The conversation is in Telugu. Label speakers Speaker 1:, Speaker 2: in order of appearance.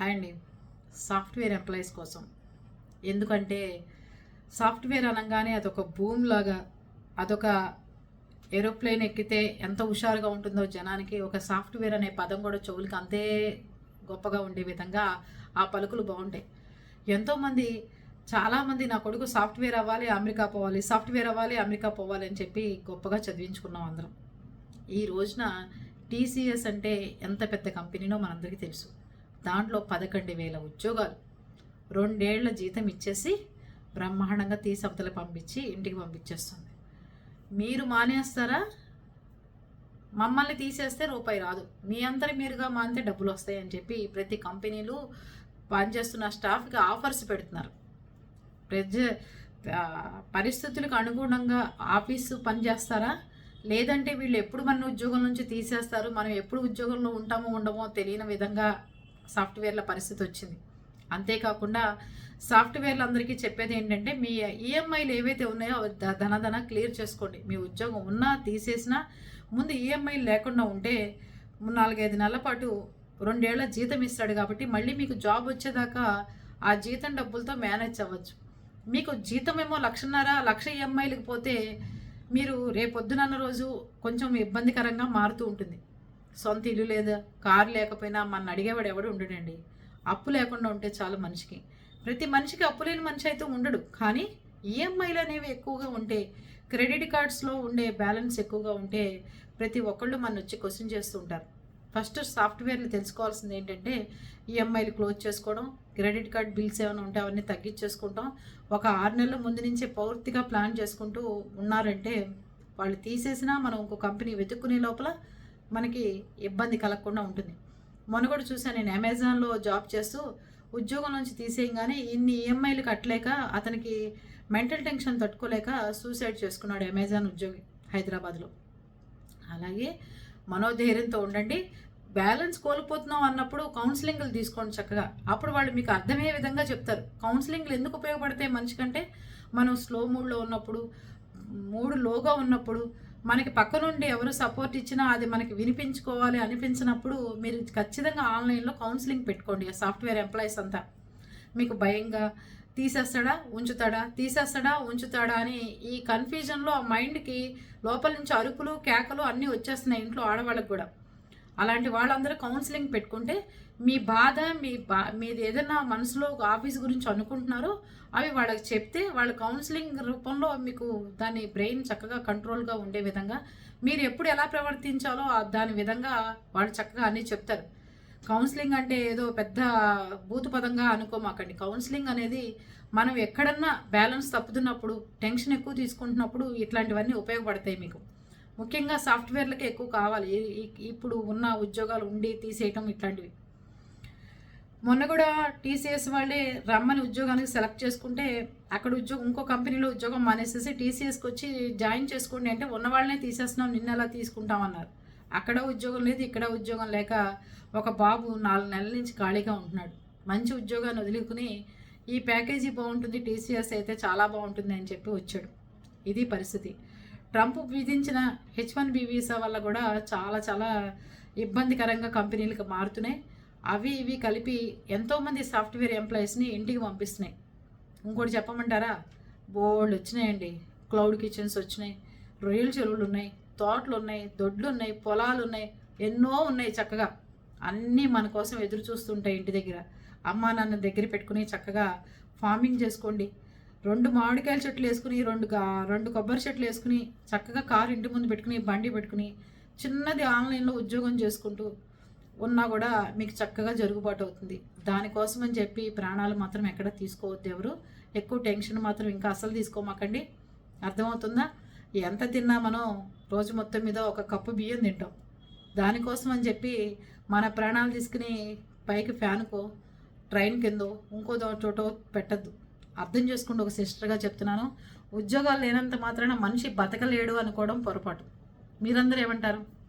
Speaker 1: హాయ్ అండి సాఫ్ట్వేర్ ఎంప్లాయీస్ కోసం. ఎందుకంటే సాఫ్ట్వేర్ అనగానే అదొక భూమి లాగా అదొక ఏరోప్లేన్ ఎక్కితే ఎంత హుషారుగా ఉంటుందో జనానికి ఒక సాఫ్ట్వేర్ అనే పదం కూడా చెవులకి అంతే గొప్పగా ఉండే విధంగా ఆ పలుకులు బాగుంటాయి. ఎంతోమంది చాలామంది నా కొడుకు సాఫ్ట్వేర్ అవ్వాలి అమెరికా పోవాలి సాఫ్ట్వేర్ అవ్వాలి అమెరికా పోవాలి అని చెప్పి గొప్పగా చదివించుకున్నాం అందరం. ఈ రోజున టీసీఎస్ అంటే ఎంత పెద్ద కంపెనీనో మనందరికీ తెలుసు. దాంట్లో పదకొండు వేల ఉద్యోగాలు. రెండేళ్ళ జీతం ఇచ్చేసి బ్రహ్మాండంగా తీసవతలు పంపించి ఇంటికి పంపించేస్తుంది. మీరు మానేస్తారా? మమ్మల్ని తీసేస్తే రూపాయి రాదు. మీ అందరి మీరుగా మానితే డబ్బులు వస్తాయి అని చెప్పి ప్రతి కంపెనీలు పనిచేస్తున్న స్టాఫ్కి ఆఫర్స్ పెడుతున్నారు. ప్రజ పరిస్థితులకు అనుగుణంగా ఆఫీసు పనిచేస్తారా లేదంటే వీళ్ళు ఎప్పుడు మన ఉద్యోగం నుంచి తీసేస్తారు? మనం ఎప్పుడు ఉద్యోగంలో ఉంటామో ఉండమో తెలియని విధంగా సాఫ్ట్వేర్ల పరిస్థితి వచ్చింది. అంతేకాకుండా సాఫ్ట్వేర్లు అందరికీ చెప్పేది ఏంటంటే మీ ఈఎంఐలు ఏవైతే ఉన్నాయో ధనధన క్లియర్ చేసుకోండి. మీ ఉద్యోగం ఉన్నా తీసేసినా ముందు ఈఎంఐలు లేకుండా ఉంటే నాలుగైదు నెలల పాటు రెండేళ్ళ జీతం ఇస్తాడు కాబట్టి మళ్ళీ మీకు జాబ్ వచ్చేదాకా ఆ జీతం డబ్బులతో మేనేజ్ అవ్వచ్చు. మీకు జీతం ఏమో లక్షన్నర లక్ష ఈఎంఐలకు పోతే మీరు రేపొద్దునన్న రోజు కొంచెం ఇబ్బందికరంగా మారుతూ ఉంటుంది. సొంత ఇల్లు లేదా కారు లేకపోయినా మన అడిగేవాడు ఎవడు ఉండడండి. అప్పు లేకుండా ఉంటే చాలు మనిషికి. ప్రతి మనిషికి అప్పు లేని మనిషి అయితే ఉండడు. కానీ ఈఎంఐలు అనేవి ఎక్కువగా ఉంటే క్రెడిట్ కార్డ్స్లో ఉండే బ్యాలెన్స్ ఎక్కువగా ఉంటే ప్రతి ఒక్కళ్ళు మన వచ్చి క్వశ్చన్ చేస్తూ ఉంటారు. ఫస్ట్ సాఫ్ట్వేర్లు తెలుసుకోవాల్సింది ఏంటంటే ఈఎంఐలు క్లోజ్ చేసుకోవడం క్రెడిట్ కార్డ్ బిల్స్ ఏమైనా ఉంటే అవన్నీ తగ్గించేసుకుంటాం. ఒక ఆరు నెలల ముందు నుంచే పూర్తిగా ప్లాన్ చేసుకుంటూ ఉన్నారంటే వాళ్ళు తీసేసినా మనం ఇంకో కంపెనీ వెతుక్కునే లోపల మనకి ఇబ్బంది కలగకుండా ఉంటుంది. మొన్న చూసాను నేను అమెజాన్లో జాబ్ చేస్తూ ఉద్యోగం నుంచి తీసేయగానే ఇన్ని ఈఎంఐలు కట్టలేక అతనికి మెంటల్ టెన్షన్ తట్టుకోలేక సూసైడ్ చేసుకున్నాడు అమెజాన్ ఉద్యోగి హైదరాబాద్లో. అలాగే మనోధైర్యంతో ఉండండి బ్యాలెన్స్ కోల్పోతున్నాం అన్నప్పుడు కౌన్సిలింగ్లు తీసుకోండి చక్కగా. అప్పుడు వాళ్ళు మీకు అర్థమయ్యే విధంగా చెప్తారు. కౌన్సిలింగ్లు ఎందుకు ఉపయోగపడతాయి మనిషికంటే? మనం స్లో మూడ్లో ఉన్నప్పుడు మూడు లోగా ఉన్నప్పుడు మనకి పక్క నుండి ఎవరు సపోర్ట్ ఇచ్చినా అది మనకి వినిపించుకోవాలి అనిపించినప్పుడు మీరు ఖచ్చితంగా ఆన్లైన్లో కౌన్సిలింగ్ పెట్టుకోండి ఆ సాఫ్ట్వేర్ ఎంప్లాయీస్ అంతా. మీకు భయంగా తీసేస్తాడా ఉంచుతాడా? తీసేస్తాడా ఉంచుతాడా అని ఈ కన్ఫ్యూజన్లో ఆ మైండ్కి లోపల నుంచి అరుపులు కేకలు అన్నీ వచ్చేస్తున్నాయి ఇంట్లో ఆడవాళ్ళకి కూడా. అలాంటి వాళ్ళందరూ కౌన్సిలింగ్ పెట్టుకుంటే మీ బాధ మీ బా మీది ఏదైనా మనసులో ఒక ఆఫీస్ గురించి అనుకుంటున్నారో అవి వాళ్ళకి చెప్తే వాళ్ళ కౌన్సిలింగ్ రూపంలో మీకు దాని బ్రెయిన్ చక్కగా కంట్రోల్గా ఉండే విధంగా మీరు ఎప్పుడు ఎలా ప్రవర్తించాలో దాని విధంగా వాళ్ళు చక్కగా అన్నీ చెప్తారు. కౌన్సిలింగ్ అంటే ఏదో పెద్ద భూతపదంగా అనుకోమాకండి. కౌన్సిలింగ్ అనేది మనం ఎక్కడన్నా బ్యాలెన్స్ తప్పుతున్నప్పుడు టెన్షన్ ఎక్కువ తీసుకుంటున్నప్పుడు ఇట్లాంటివన్నీ ఉపయోగపడతాయి మీకు. ముఖ్యంగా సాఫ్ట్వేర్లకే ఎక్కువ కావాలి. ఇప్పుడు ఉన్న ఉద్యోగాలు ఉండి తీసేయటం ఇట్లాంటివి. మొన్న కూడా టీసీఎస్ వాళ్ళే రమ్మని ఉద్యోగానికి సెలెక్ట్ చేసుకుంటే అక్కడ ఉద్యోగం ఇంకో కంపెనీలో ఉద్యోగం మానేసేసి టీసీఎస్కి వచ్చి జాయిన్ చేసుకోండి అంటే ఉన్న వాళ్ళనే తీసేస్తున్నాం నిన్న ఎలా తీసుకుంటామన్నారు అక్కడ ఉద్యోగం లేదు ఇక్కడ ఉద్యోగం లేక ఒక బాబు నాలుగు నెలల నుంచి ఖాళీగా ఉంటున్నాడు. మంచి ఉద్యోగాన్ని వదులుకుని ఈ ప్యాకేజీ బాగుంటుంది టీసీఎస్ అయితే చాలా బాగుంటుంది అని చెప్పి వచ్చాడు. ఇది పరిస్థితి. ట్రంప్ విధించిన హెచ్ వన్ బి వీసా వల్ల కూడా చాలా చాలా ఇబ్బందికరంగా కంపెనీలకు మారుతున్నాయి. అవి ఇవి కలిపి ఎంతోమంది సాఫ్ట్వేర్ ఎంప్లాయీస్ని ఇంటికి పంపిస్తున్నాయి. ఇంకోటి చెప్పమంటారా? బోల్డ్ వచ్చినాయండి. క్లౌడ్ కిచెన్స్ వచ్చినాయి. రొయ్యల చెరువులు ఉన్నాయి. తోటలు ఉన్నాయి. దొడ్లు ఉన్నాయి. పొలాలు ఉన్నాయి. ఎన్నో ఉన్నాయి చక్కగా. అన్నీ మన కోసం ఎదురు చూస్తుంటాయి ఇంటి దగ్గర. అమ్మా నాన్న దగ్గర పెట్టుకుని చక్కగా ఫార్మింగ్ చేసుకోండి. రెండు మామిడికాయల చెట్లు వేసుకుని రెండు రెండు కొబ్బరి చెట్లు వేసుకుని చక్కగా కారు ఇంటి ముందు పెట్టుకుని బండి పెట్టుకుని చిన్నది ఆన్లైన్లో ఉద్యోగం చేసుకుంటూ ఉన్నా కూడా మీకు చక్కగా జరుగుబాటు అవుతుంది. దానికోసం అని చెప్పి ప్రాణాలు మాత్రం ఎక్కడ తీసుకోవద్దు ఎవరు. ఎక్కువ టెన్షన్ మాత్రం ఇంకా అసలు తీసుకోమాకండి. అర్థమవుతుందా? ఎంత తిన్నా మనం రోజు మొత్తం మీద ఒక కప్పు బియ్యం తింటాం. దానికోసం అని చెప్పి మన ప్రాణాలు తీసుకుని పైకి ఫ్యాన్కో ట్రైన్ కిందో ఇంకో చోట చోటో పెట్టద్దు. అర్థం చేసుకుంటూ ఒక సిస్టర్గా చెప్తున్నాను. ఉద్యోగాలు లేనంత మాత్రాన మనిషి బతకలేడు అనుకోవడం పొరపాటు. మీరందరూ ఏమంటారు?